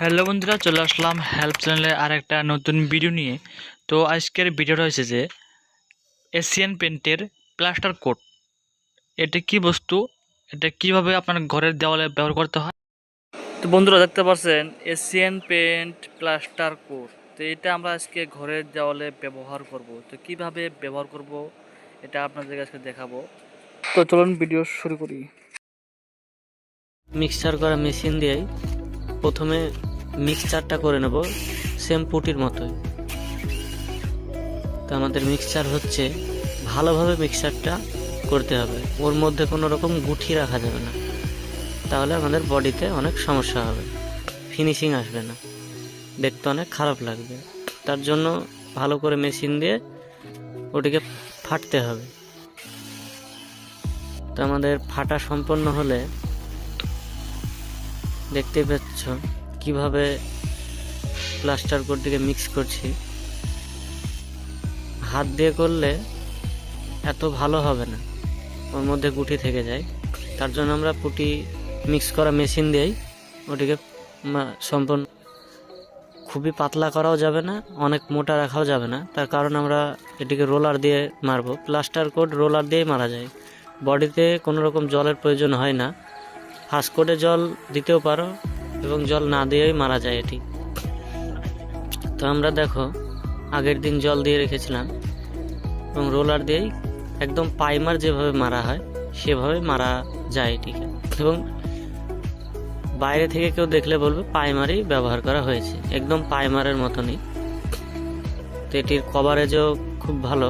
Hello বন্ধুরা, চলে আসলাম help চ্যানেলে আর একটা নতুন ভিডিও নিয়ে। তো আজকের ভিডিওটা হয়েছে যে এশিয়ান পেন্টের প্লাস্টার কোট এটা কি বস্তু? এটা কীভাবে আপনার ঘরের দেওয়ালে ব্যবহার করতে হয়? তো বন্ধুরা, দেখতে পাচ্ছেন এশিয়ান পেন্ট প্লাস্টার কোট তো এটা আমরা আজকে ঘরের দেওয়ালে ব্যবহার করব। তো কীভাবে ব্যবহার করব, এটা আপনাদের কাছে দেখাবো। তো চলুন ভিডিও শুরু করি। মিক্সচার করা মেশিন দিয়েই প্রথমে মিক্সচারটা করে নেব সেম পুটির মতোই। তো আমাদের মিক্সচার হচ্ছে, ভালোভাবে মিক্সচারটা করতে হবে। ওর মধ্যে কোনো রকম গুঠি রাখা যাবে না। তাহলে আমাদের বডিতে অনেক সমস্যা হবে। ফিনিশিং আসবে না। দেখতে অনেক খারাপ লাগবে। তার জন্য ভালো করে মেশিন দিয়ে ওটিকে ফাটতে হবে। তো আমাদের ফাটা সম্পন্ন হলে দেখতে পাচ্ছ কীভাবে প্লাস্টার কোটটিকে মিক্স করছি। হাত দিয়ে করলে এত ভালো হবে না। ওর মধ্যে গুটি থেকে যায়। তার জন্য আমরা পুটি মিক্স করা মেশিন দিয়েই ওটিকে সম্পূর্ণ খুবই পাতলা করাও যাবে না, অনেক মোটা রাখাও যাবে না। তার কারণ আমরা এটিকে রোলার দিয়ে মারবো। প্লাস্টার কোট রোলার দিয়েই মারা যায়। বডিতে কোনো রকম জলের প্রয়োজন হয় না। ফার্স্ট কোটে জল দিতেও পারো এবং জল না দিয়েই মারা যায় এটি। তো আমরা দেখো, আগের দিন জল দিয়ে রেখেছিলাম এবং রোলার দিয়েই একদম পাইমার যেভাবে মারা হয়, সেভাবে মারা যায় এটিকে। এবং বাইরে থেকে কেউ দেখলে বলবে পাইমারই ব্যবহার করা হয়েছে। একদম পাইমারের মতনই। তো এটির কভারেজও খুব ভালো।